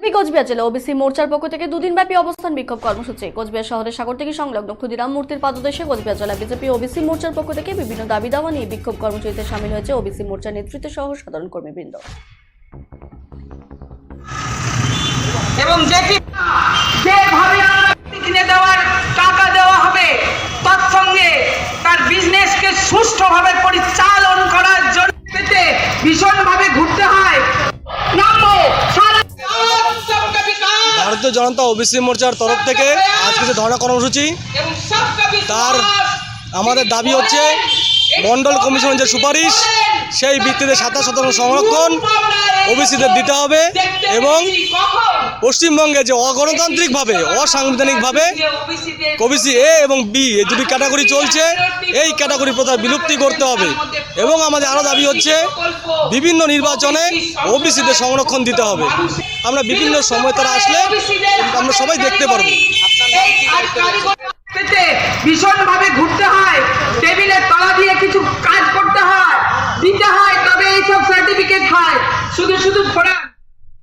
কোচবিহার জেলা ওবিসি মোর্চার পক্ষ থেকে দুদিন ব্যাপী অবস্থান বিক্ষোভ কর্মসূচি। কোচবিহার শহরের সংলগ্ন ক্ষুদিরাম মূর্তির পাদদেশে কোচবিহার জেলা বিজেপি ওবিসি মোর্চার পক্ষ থেকে বিভিন্ন দাবি দাওয়া নিয়ে বিক্ষোভ কর্মসূচিতে সামিল হয়েছে ওবিসি মোর্চার নেতৃত্ব সহ সাধারণ কর্মীবৃন্দ। এবং যেটি যেভাবে কিনে দেওয়ার টাকা দেওয়া হবে তৎসঙ্গে তার বিজনেসকে সুষ্ঠুভাবে পরিচালন ভারতীয় জনতা ওবিসি মোর্চার তরফ থেকে আজকে যে ধর্ণা কর্মসূচি। তার আমাদের দাবি হচ্ছে মন্ডল কমিশনের যে সুপারিশ সেই ভিত্তিতে সাতাশ শতাংশ সংরক্ষণ ওবিসিদের দিতে হবে এবং পশ্চিমবঙ্গে যে অগণতান্ত্রিকভাবে অসাংবিধানিকভাবে ওবিসি এ এবং বি এই দুটি ক্যাটাগরি চলছে এই ক্যাটাগরি প্রথা বিলুপ্তি করতে হবে এবং আমাদের আরও দাবি হচ্ছে বিভিন্ন নির্বাচনে ওবিসিদের সংরক্ষণ দিতে হবে। আমরা বিভিন্ন সময় তারা আসলে আমরা সবাই দেখতে পারব। পেতে শুধু শুধু ঘোরা